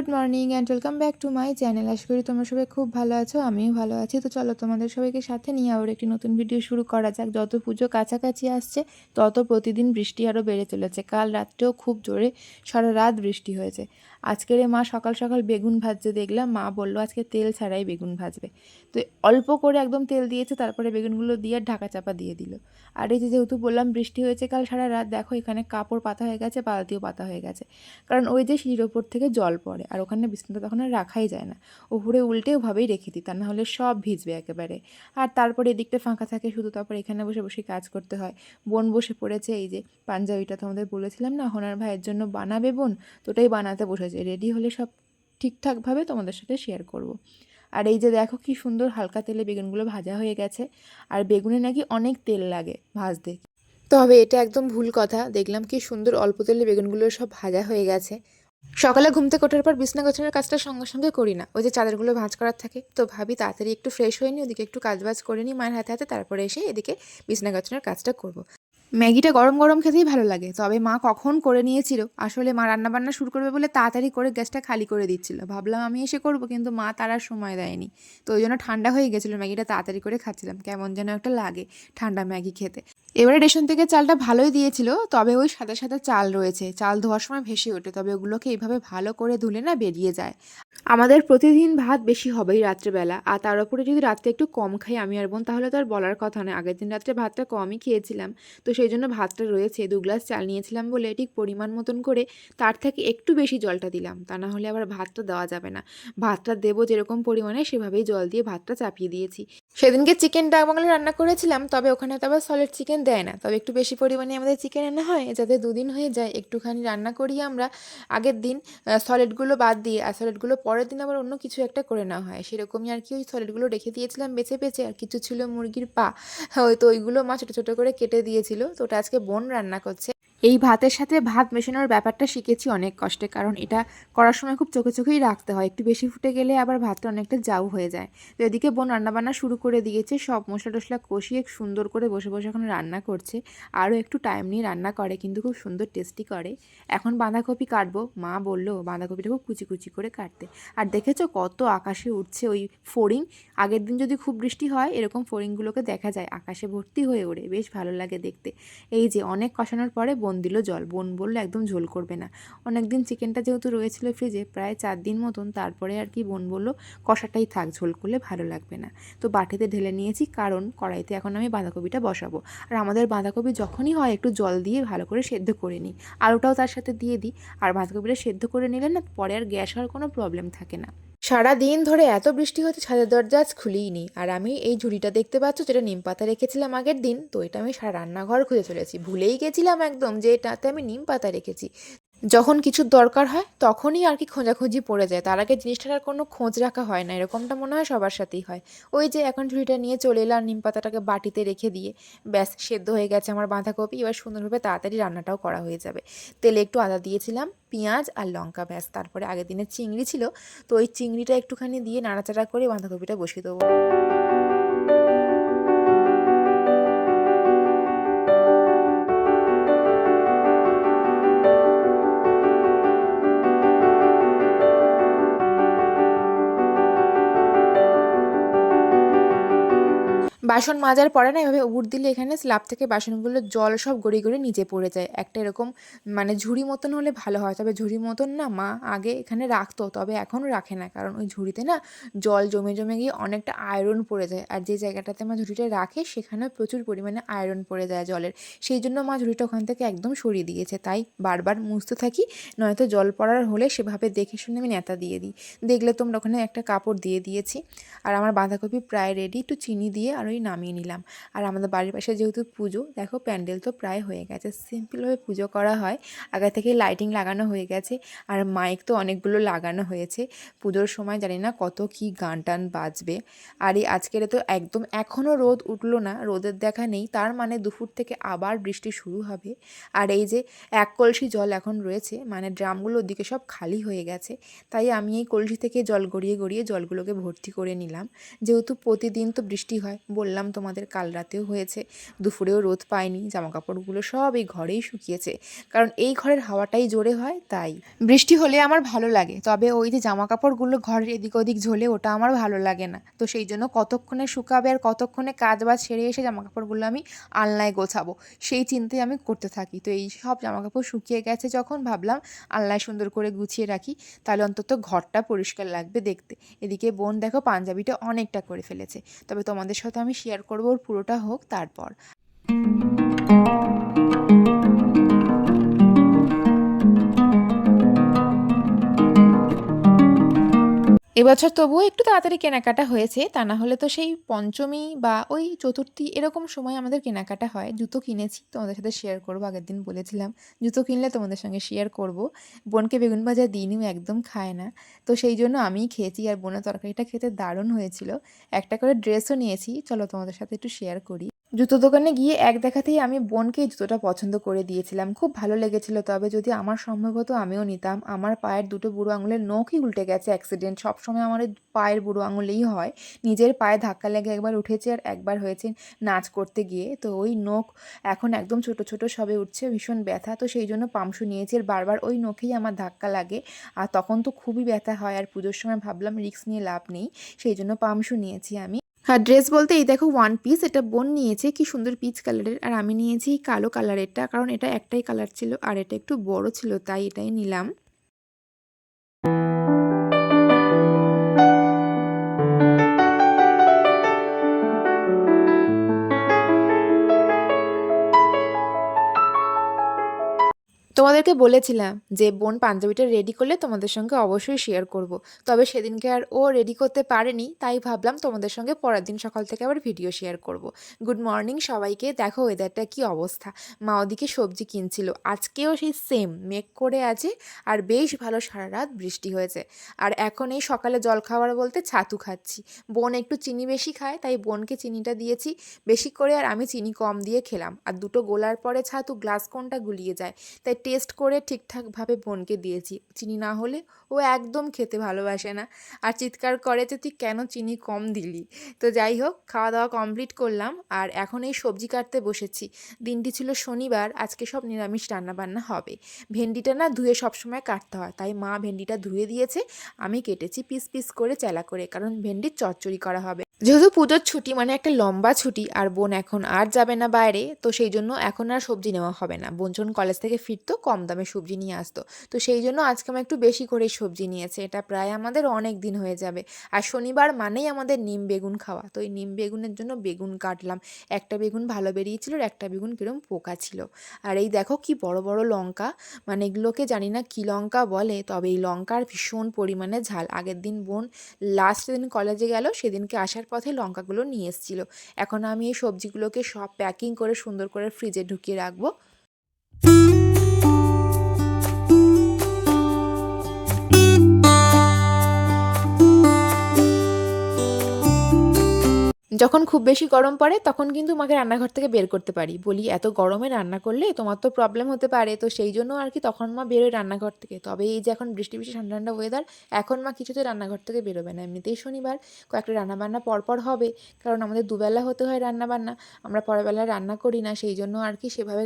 Good morning and welcome back to my channel. আশা করি তোমরা সবাই খুব ভালো আছো, আমিও ভালো আছি। তো চলো তোমাদের সবাইকে সাথে নিয়ে আবার একটি নতুন ভিডিও শুরু করা যাক। যত পুজো কাছাকাছি আসছে, তত প্রতিদিন বৃষ্টি আরও বেড়ে চলেছে। কাল রাত্রেও খুব জোরে সারা রাত বৃষ্টি হয়েছে। আজকের মা সকাল সকাল বেগুন ভাজছে দেখলাম। মা বলল, আজকে তেল ছাড়াই বেগুন ভাজবে। তো অল্প করে একদম তেল দিয়েছে, তারপরে বেগুনগুলো দিয়ে ঢাকা চাপা দিয়ে দিল। আর এই যে যেহেতু বললাম বৃষ্টি হয়েছে কাল সারা রাত, দেখো এখানে কাপড় পাতা হয়ে গেছে, বালতিও পাতা হয়ে গেছে। কারণ ওই যে সিঁড়ির ওপর থেকে জল পড়ে। আর ওখানে বিছানাটা তখন আর রাখাই যায় না। উপরে উল্টে ওভাবেই রেখে দিই, তা না হলে সব ভিজবে একেবারে। আর তারপরে এদিকটা ফাঁকা থাকে, শুধু তারপর এখানে বসে বসে কাজ করতে হয়। বোন বসে পড়েছে, এই যে পাঞ্জাবিটা তোমাদের বলেছিলাম না, হোনার ভাইয়ের জন্য বানাবে বোন, তো ওটাই বানাতে বসেছে। রেডি হলে সব ঠিকঠাকভাবে তোমাদের সাথে শেয়ার করব। আর এই যে দেখো কি সুন্দর হালকা তেলে বেগুনগুলো ভাজা হয়ে গেছে, আর বেগুনে নাকি অনেক তেল লাগে ভাজতে। তবে এটা একদম ভুল কথা, দেখলাম কি সুন্দর অল্প তেলে বেগুনগুলো সব ভাজা হয়ে গেছে। সকালে ঘুম থেকে ওঠার পর বিছনা গোছানোর কাজটা সঙ্গে সঙ্গে করি না ওই যে চাদরগুলো ভাঁজ করার থাকে তো ভাবি তাড়াতাড়ি একটু ফ্রেশ হয়ে নিই ওদিকে একটু কাজ বাজ করে নিই মায়ের হাতে হাতে, তারপরে এসে এদিকে বিছনা গোছানোর কাজটা করব। ম্যাগিটা গরম গরম খেতেই ভালো লাগে। তবে মা কখন করে নিয়েছিল? আসলে মা রান্নাবান্না শুরু করবে বলে তাড়াতাড়ি করে গ্যাসটা খালি করে দিচ্ছিল। ভাবলাম আমি এসে করব, কিন্তু মা তার আর সময় দেয়নি। তো ওই জন্য ঠান্ডা হয়ে গেছিল, ম্যাগিটা তাড়াতাড়ি করে খাচ্ছিলাম। কেমন যেন একটা লাগে ঠান্ডা ম্যাগি খেতে। এবারে রেশন থেকে চালটা ভালোই দিয়েছিল, তবে ওই সাদা সাদা চাল রয়েছে। চাল ধোয়ার সময় ভেসে ওঠে, তবে ওগুলোকে এইভাবে ভালো করে ধুলে না বেরিয়ে যায়। আমাদের প্রতিদিন ভাত বেশি হবেই রাত্রেবেলা, আর তার উপরে যদি রাত্রে একটু কম খাই আমি আর বোন, তাহলে তো আর বলার কথা নয়। আগের দিন রাত্রে ভাতটা কমই খেয়েছিলাম। তো সেই জন্য ভাতটা রয়েছে। দু গ্লাস চাল নিয়েছিলাম বলে ঠিক পরিমাণ মতন করে তার থেকে একটু বেশি জলটা দিলাম। তা না হলে আবার ভাতটা দেওয়া যাবে না। ভাতটা দেবো যেরকম পরিমাণে সেভাবেই জল দিয়ে ভাতটা চাপিয়ে দিয়েছি। সেদিনকে চিকেন ডাক বাংলা রান্না করেছিলাম, তবে ওখানে তো আবার সলিড চিকেন দেয় না। তবে একটু বেশি পরিমাণে আমাদের চিকেন আনা হয়, যাতে দুদিন হয়ে যায়। একটুখানি রান্না করি আমরা আগের দিন। সলিডগুলো বাদ দিয়ে আর সলিডগুলো পরের দিন আবার অন্য কিছু একটা করে নেওয়া হয়। সেরকমই আর কি ওই সলিডগুলো রেখে দিয়েছিলাম বেছে বেছে। আর কিছু ছিল মুরগির পা। ওই তো ওইগুলো মা ছোটো ছোটো করে কেটে দিয়েছিল। তো ওটা আজকে বোন রান্না করছে। এই ভাতের সাথে ভাত মেশানোর ব্যাপারটা শিখেছি অনেক কষ্টে, কারণ এটা করার সময় খুব চোখে চোখেই রাখতে হয়। একটু বেশি ফুটে গেলে আবার ভাতটা অনেকটা জাউ হয়ে যায়। তো এদিকে বোন রান্নাবান্না শুরু করে দিয়েছে, সব মশলা টশলা কষিয়ে সুন্দর করে বসে বসে এখন রান্না করছে। আরও একটু টাইম নিয়ে রান্না করে, কিন্তু খুব সুন্দর টেস্টি করে। এখন বাঁধাকপি কাটবো। মা বলল, বাঁধাকপিটা খুব কুচি কুচি করে কাটতে। আর দেখেছ কত আকাশে উঠছে ওই ফড়িং? আগের দিন যদি খুব বৃষ্টি হয়, এরকম ফড়িংগুলোকে দেখা যায়। আকাশে ভর্তি হয়ে ওড়ে। বেশ ভালো লাগে দেখতে। এই যে, অনেক কষানোর পরে বোন দিল, জল বোন বলল একদম ঝোল করবে না। অনেক দিন চিকেনটা যেহেতু রয়েছিল ফ্রিজে, প্রায় চার দিন মতন তারপরে আর কি বোন বলল, কষাটাই থাক, ঝোল করলে ভালো লাগবে না। তো বাটিতে ঢেলে নিয়েছি, কারণ কড়াইতে এখন আমি বাঁধাকপিটা বসাবো। আর আমাদের বাঁধাকপি যখনই হয়, একটু জল দিয়ে ভালো করে সেদ্ধ করে নিই। আলুটাও তার সাথে দিয়ে দিই, আর বাঁধাকপিটা সেদ্ধ করে নিলে না, পরে আর গ্যাস হওয়ার কোনো প্রবলেম থাকে না। সারা দিন ধরে এত বৃষ্টি হতে ছাদের দরজা আজ খুলেই নি আর আমি এই ঝুড়িটা দেখতে পাচ্ছ যেটা নিম পাতা রেখেছিলাম আগের দিন। তো এটা আমি সারা রান্নাঘর খুঁজে চলেছি। ভুলেই গেছিলাম একদম যে এটাতে আমি নিম পাতা রেখেছি। যখন কিছুর দরকার হয়, তখনই আর কি খোঁজাখুঁজি পড়ে যায়। তার আগে জিনিসটার আর কোনো খোঁজ রাখা হয় না, এরকমটা মনে হয় সবার সাথেই হয়। ওই যে এখন ঝুড়িটা নিয়ে চলে এলাম, নিম পাতাটাকে বাটিতে রেখে দিয়ে, ব্যাস সেদ্ধ হয়ে গেছে আমার বাঁধাকপি। এবার সুন্দরভাবে তাড়াতাড়ি রান্নাটাও করা হয়ে যাবে। তেলে একটু আদা দিয়েছিলাম, পেঁয়াজ আর লঙ্কা, ব্যাস। তারপরে আগের দিনের চিংড়ি ছিল, তো ওই চিংড়িটা একটুখানি দিয়ে নাড়াচাড়া করে বাঁধাকপিটা বসিয়ে দেবো। বাসন মাজার পরে না, এভাবে উড় দিলে এখানে স্ল্যাব থেকে বাসনগুলোর জল সব গড়িয়ে গড়িয়ে নিচে পড়ে যায়। একটা এরকম মানে ঝুড়ি মতন হলে ভালো হয়, তবে ঝুড়ি মতন না মা আগে এখানে রাখতো, তবে এখনও রাখে না। কারণ ওই ঝুড়িতে না জল জমে জমে গিয়ে অনেকটা আয়রন পড়ে যায়। আর যে জায়গাটাতে মা ঝুড়িটা রাখে, সেখানে প্রচুর পরিমাণে আয়রন পড়ে যায় জলের। সেই জন্য মা ঝুড়িটা ওখান থেকে একদম সরিয়ে দিয়েছে। তাই বারবার মুছতে থাকি, নয়তো জল পড়ার হলে সেভাবে দেখে শুনে আমি নেতা দিয়ে দিই। দেখলে তোমরা ওখানে একটা কাপড় দিয়ে দিয়েছি। আর আমার বাঁধাকপি প্রায় রেডি একটু চিনি দিয়ে আর ওই নামিয়ে নিলাম। আর আমাদের বাড়ির পাশে যেহেতু পুজো, দেখো প্যান্ডেল তো প্রায় হয়ে গেছে। সিম্পলভাবে পুজো করা হয়। আগে থেকে লাইটিং লাগানো হয়ে গেছে। আর মাইক তো অনেকগুলো লাগানো হয়েছে। পুজোর সময় জানি না কত কি গান টান বাজবে। আর এই আজকের তো একদম এখনও রোদ উঠল না, রোদের দেখা নেই। তার মানে দুপুর থেকে আবার বৃষ্টি শুরু হবে। আর এই যে এক কলসি জল এখন রয়েছে মানে ড্রামগুলো ওদিকে সব খালি হয়ে গেছে। তাই আমি এই কলসি থেকে জল গড়িয়ে গড়িয়ে জলগুলোকে ভর্তি করে নিলাম। যেহেতু প্রতিদিন তো বৃষ্টি হয়, বললাম বললাম তোমাদের কাল রাতেও হয়েছে। দুপুরেও রোদ পায়নি জামা কাপড়গুলো সব এই ঘরেই শুকিয়েছে। কারণ এই ঘরের হাওয়াটাই জোরে হয়, তাই। বৃষ্টি হলে আমার ভালো লাগে, তবে ওই যে জামা কাপড়গুলো ঘরের এদিক ওদিক ঝোলে ওটা আমার ভালো লাগে না। তো সেই জন্য কতক্ষণে শুকাবে আর কতক্ষণে কাজ বাজ সেরে এসে জামা কাপড়গুলো আমি আলনায় গোছাবো, সেই চিন্তাই আমি করতে থাকি। তো এই সব জামা কাপড় শুকিয়ে গেছে যখন ভাবলাম আলনায় সুন্দর করে গুছিয়ে রাখি, তাহলে অন্তত ঘরটা পরিষ্কার লাগবে দেখতে। এদিকে বোন দেখো পাঞ্জাবিটা অনেকটা করে ফেলেছে, তবে তোমাদের সাথে আমি শেয়ার করব ওর পুরোটা হোক তারপর। এবছর তবুও একটু তাড়াতাড়ি কেনাকাটা হয়েছে, তা না হলে তো সেই পঞ্চমী বা ওই চতুর্থী এরকম সময় আমাদের কেনাকাটা হয়। জুতো কিনেছি, তোমাদের সাথে শেয়ার করব, আগের দিন বলেছিলাম। জুতো কিনলে তোমাদের সঙ্গে শেয়ার করব। বোনকে বেগুন ভাজা দিইনিও একদম খায় না। তো সেই জন্য আমিই খেয়েছি, আর বোনের তরকারিটা খেতে দারুণ হয়েছিল। একটা করে ড্রেসও নিয়েছি। চলো তোমাদের সাথে একটু শেয়ার করি। জুতো দোকানে গিয়ে এক দেখাতেই আমি বোনকে এই জুতোটা পছন্দ করে দিয়েছিলাম। খুব ভালো লেগেছিল, তবে যদি আমার সম্ভব হতো আমিও নিতাম। আমার পায়ের দুটো বুড়ো আঙুলের নখই উল্টে গেছে অ্যাক্সিডেন্ট সবসময় আমার পায়ের বুড়ো আঙুলেই হয়। নিজের পায়ে ধাক্কা লেগে একবার উঠেছে আর একবার হয়েছে নাচ করতে গিয়ে। তো ওই নখ এখন একদম ছোট ছোট সবে উঠছে, ভীষণ ব্যথা। তো সেই জন্য পামশু নিয়েছি আর বারবার ওই নখেই আমার ধাক্কা লাগে। আর তখন তো খুবই ব্যথা হয় আর পুজোর সময় ভাবলাম রিস্ক নিয়ে লাভ নেই। সেই জন্য পামশু নিয়েছি আমি। হ্যাঁ ড্রেস বলতে এই দেখো ওয়ান পিস এটা বোন নিয়েছে, কি সুন্দর পিচ কালারের আর আমি নিয়েছি কালো কালারেরটা কারণ এটা একটাই কালার ছিল, আর এটা একটু বড় ছিল, তাই এটাই নিলাম। তোমাদেরকে বলেছিলাম যে বোন পাঞ্জাবিটা রেডি করলে তোমাদের সঙ্গে অবশ্যই শেয়ার করব। তবে সেদিনকে আর ও রেডি করতে পারেনি, তাই ভাবলাম তোমাদের সঙ্গে পরের দিন সকাল থেকে আবার ভিডিও শেয়ার করব। গুড মর্নিং সবাইকে, দেখো ওয়েদারটা কি অবস্থা। মা ওদিকে সবজি কিনছিল, আজকেও সেই সেম মেঘ করে আছে আর বেশ ভালো সারা রাত বৃষ্টি হয়েছে। আর এখন এই সকালে জল খাবার বলতে ছাতু খাচ্ছি। বোন একটু চিনি বেশি খায়, তাই বোনকে চিনিটা দিয়েছি। বেশি করে আর আমি চিনি কম দিয়ে খেলাম। আর দুটো গোলার পরে ছাতু গ্লাস কোনটা গুলিয়ে যায়? তাই টেস্ট করে ঠিকঠাকভাবে বোনকে দিয়েছি। চিনি না হলে ও একদম খেতে ভালোবাসে না। আর চিৎকার করে যে, তুই কেন চিনি কম দিলি? তো যাই হোক খাওয়া দাওয়া কমপ্লিট করলাম। আর এখন এই সবজি কাটতে বসেছি। দিনটি ছিল শনিবার, আজকে সব নিরামিষ রান্নাবান্না হবে। ভেন্ডিটা না ধুয়ে সবসময় কাটতে হয়। তাই মা ভেন্ডিটা ধুয়ে দিয়েছে। আমি কেটেছি পিস পিস করে চেলা করে, কারণ ভেন্ডির চচ্চড়ি করা হবে। যেহেতু পুজোর ছুটি মানে একটা লম্বা ছুটি, আর বোন এখন আর যাবে না বাইরে, তো সেই জন্য এখন আর সবজি নেওয়া হবে না। বোন যখন কলেজ থেকে ফিরতো, কম দামে সবজি নিয়ে আসতো। তো সেই জন্য আজকে আমি একটু বেশি করে সবজি নিয়েছে। এটা প্রায় আমাদের অনেক দিন হয়ে যাবে। আর শনিবার মানেই আমাদের নিম বেগুন খাওয়া। তো এই নিম বেগুনের জন্য বেগুন কাটলাম। একটা বেগুন ভালো বেরিয়েছিল আর একটা বেগুন কিরম পোকা ছিল। আর এই দেখো কি বড় বড় লঙ্কা। মানে এগুলোকে জানি না কী লঙ্কা বলে, তবে এই লঙ্কার ভীষণ পরিমাণে ঝাল। আগের দিন বোন লাস্ট দিন কলেজে গেল, সেদিনকে আসার পথে লঙ্কাগুলো নিয়ে এসেছিল। এখন আমি এই সবজিগুলোকে সব প্যাকিং করে সুন্দর করে ফ্রিজে ঢুকিয়ে রাখব। যখন খুব বেশি গরম পড়ে, তখন কিন্তু মাকে রান্নাঘর থেকে বের করতে পারি। বলি, এত গরমে রান্না করলে তোমার তো প্রবলেম হতে পারে। তো সেই জন্য আর কি তখন মা বেরোয় রান্নাঘর থেকে। তবে এই যে এখন বৃষ্টি বৃষ্টি, ঠান্ডা ঠান্ডা ওয়েদার এখন মা কিছুতে রান্নাঘর থেকে বেরোবে না। এমনিতেই শনিবার, কয়েকটা রান্নাবান্না পরপর হবে। কারণ আমাদের দুবেলা হতে হয় রান্নাবান্না। আমরা পরের বেলায় রান্না করি না, সেই জন্য আর কি সেভাবে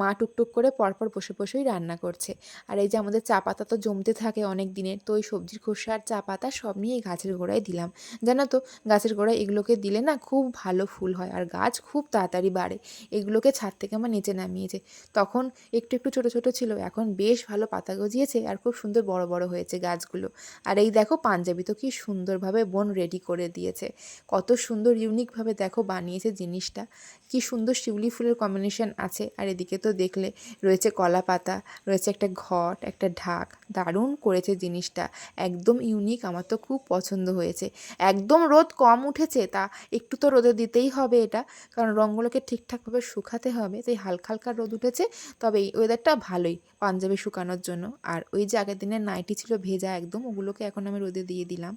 মা টুকটুক করে পরপর বসে বসেই রান্না করছে। আর এই যে আমাদের চা পাতা তো জমতে থাকে অনেক দিনের, তো ওই সবজির খোসা আর চা পাতা সব নিয়ে গাছের গোড়ায় দিলাম। জানো তো, গাছের গোড়ায় এগুলোকে দিলে না খুব ভালো ফুল হয় আর গাছ খুব তাড়াতাড়ি বাড়ে। এগুলোকে ছাদ থেকে আমার নিচে নামিয়েছে। তখন একটু একটু ছোট ছোট ছিল। এখন বেশ ভালো পাতা গজিয়েছে আর খুব সুন্দর বড় বড় হয়েছে গাছগুলো। আর এই দেখো পাঞ্জাবি তো কি সুন্দরভাবে বোন রেডি করে দিয়েছে। কত সুন্দর ইউনিকভাবে দেখো বানিয়েছে জিনিসটা। কি সুন্দর শিউলি ফুলের কম্বিনেশন আছে। আর এদিকে তো দেখলে রয়েছে কলা পাতা, রয়েছে একটা ঘট, একটা ঢাক। দারুণ করেছে জিনিসটা। একদম ইউনিক আমার তো খুব পছন্দ হয়েছে। একদম রোদ কম উঠেছে তা একটু তো রোদে দিতেই হবে এটা, কারণ রঙগুলোকে ঠিকঠাকভাবে শুকাতে হবে। তাই হালকা হালকা রোদ উঠেছে, তবে এই ওয়েদারটা ভালোই পাঞ্জাবি শুকানোর জন্য। আর ওই যে আগের দিনের নাইটি ছিল ভেজা একদম, ওগুলোকে এখন আমি রোদে দিয়ে দিলাম।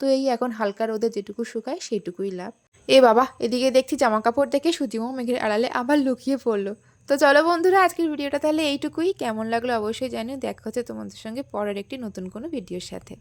তো এই এখন হালকা রোদে যেটুকু শুকায় সেটুকুই লাভ। এ বাবা, এদিকে দেখছি জামা কাপড় দেখে সুতিমো মেঘের আড়ালে আবার লুকিয়ে পড়ল। তো চলো বন্ধুরা, আজকের ভিডিওটা তাহলে এইটুকুই। কেমন লাগল অবশ্যই জানিও। দেখা হচ্ছে তোমাদের সঙ্গে পরের একটি নতুন কোনো ভিডিওর সাথে।